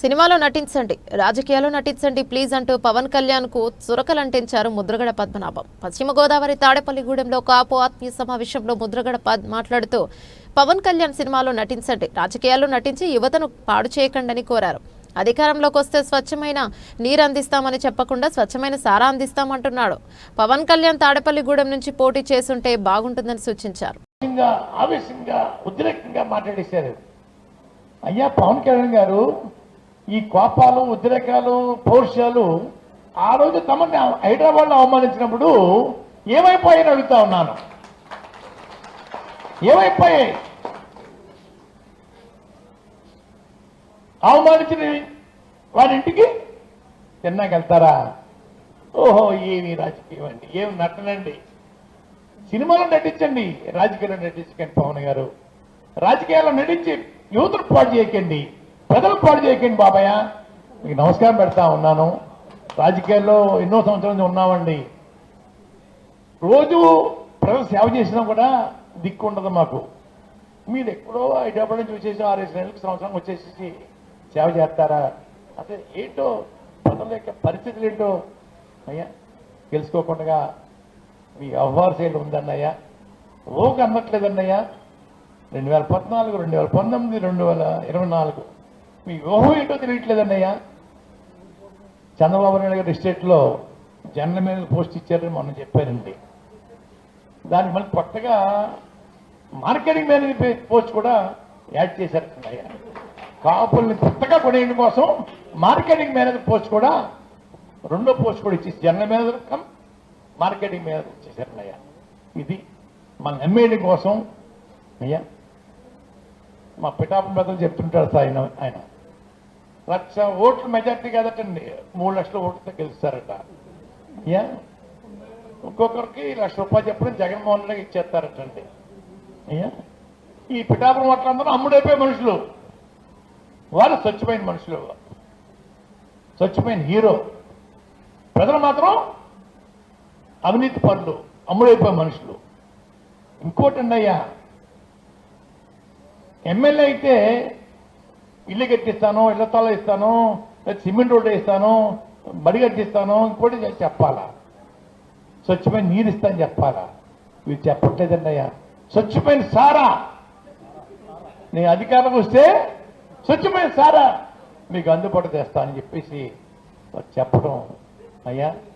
సినిమాలో నటించండి రాజకీయాల్లో నటించండి ప్లీజ్ అంటూ పవన్ కళ్యాణ్కు చురకలంటించారు ముద్రగడ పద్మనాభం. పశ్చిమ గోదావరి తాడేపల్లిగూడెంలో కాపు ఆత్మీయ సమావేశంలో ముద్రగడ పద్ మాట్లాడుతూ పవన్ కళ్యాణ్ సినిమాలో నటించండి రాజకీయాల్లో నటించి యువతను పాడు చేయకండని కోరారు. అధికారంలోకి వస్తే స్వచ్ఛమైన నీరు అందిస్తామని చెప్పకుండా స్వచ్ఛమైన సారా అందిస్తామంటున్నాడు. పవన్ కళ్యాణ్ తాడేపల్లిగూడెం నుంచి పోటీ చేసుంటే బాగుంటుందని సూచించారు. ఆవేశంగా ఉద్రేకంగా మాట్లాడేశారు. అయ్యా పవన్ కళ్యాణ్ గారు ఈ కోపాలు ఉద్రేకాలు పౌరుషాలు ఆ రోజు తమని హైదరాబాద్లో అవమానించినప్పుడు ఏమైపోయాయని అడుగుతా ఉన్నాను. ఏమైపోయాయి? అవమానించిన వారి ఇంటికి? తిన్నాకెళ్తారా ఓహో ఏమి రాజకీయం అండి ఏమి నటనండి. సినిమాలో నటించండి రాజకీయాల్లో నటించకండి పవన్ గారు. రాజకీయాల్లో నటించి యువతను పాటు చేయకండి. ప్రజలు పాడు చేయకండి బాబాయ్య మీకు నమస్కారం పెడతా ఉన్నాను. రాజకీయాల్లో ఎన్నో సంవత్సరాల నుంచి ఉన్నామండి. రోజు ప్రజలు సేవ చేసినా కూడా దిక్కు ఉండదు మాకు. మీరు ఎక్కడో హైదరాబాద్ నుంచి వచ్చేసి ఆరేసి నెలలకు సంవత్సరం వచ్చేసి సేవ చేస్తారా? అసలు ఏంటో ప్రజల యొక్క పరిస్థితులు ఏంటో? అయ్యా తెలుసుకోకుండా మీ వ్యవహార శైలి ఉందన్నయ్యా. ఓకు అన్నట్లేదన్నయ్యా రెండు వేల పద్నాలుగు రెండు వేల పంతొమ్మిది రెండు వేల ఇరవై నాలుగు. మీ వ్యూహం ఏంటో తెలియట్లేదన్నయ్యా? చంద్రబాబు నాయుడు గారి ఎస్టేట్లో జనరల్ మేనేజర్ పోస్ట్ ఇచ్చారని మొన్న చెప్పారండి. దానికి మళ్ళీ కొత్తగా మార్కెటింగ్ మేనేజర్ పోస్ట్ కూడా యాడ్ చేశారు అయ్యా కాపుల్ని కొత్తగా కొనేయడం కోసం మార్కెటింగ్ మేనేజర్ పోస్ట్ కూడా రెండో పోస్ట్ కూడా ఇచ్చేసి general manager cum marketing manager అయ్యా ఇది మన ఎమ్మెల్యే కోసం అయ్యా మా పిఠాపం పెద్దలు చెప్తుంటారు సార్ ఆయన ఆయన. లక్ష ఓట్లు మెజార్టీ కదటండి. మూడు లక్షల ఓట్లతో గెలుస్తారట. అయ్యా ఒక్కొక్కరికి లక్ష రూపాయలు చెప్పడం జగన్మోహన్ రెడ్డికి ఇచ్చేస్తారటండి. అయ్యా ఈ పిఠాపురం ఓట్లందరూ అమ్ముడైపోయే మనుషులు. వాళ్ళు స్వచ్ఛమైన మనుషులు. స్వచ్ఛమైన హీరో. ప్రజలు మాత్రం అవినీతి పనులు అమ్ముడైపోయే మనుషులు. ఇంకోటి అయ్యా ఎమ్మెల్యే అయితే ఇల్లు కట్టిస్తాను ఇళ్ళ తల ఇస్తాను సిమెంట్ రోడ్డు ఇస్తాను బడి కట్టిస్తాను ఇంకోటి చెప్పాలా? స్వచ్ఛమైన నీరు ఇస్తాను చెప్పాలా? ఇది చెప్పట్లేదండి అయ్యా. స్వచ్ఛమైన సారా. నేను అధికారం వస్తే స్వచ్ఛమైన సారా. మీకు అందుబాటు తెస్తా అని చెప్పేసి చెప్పడం అయ్యా.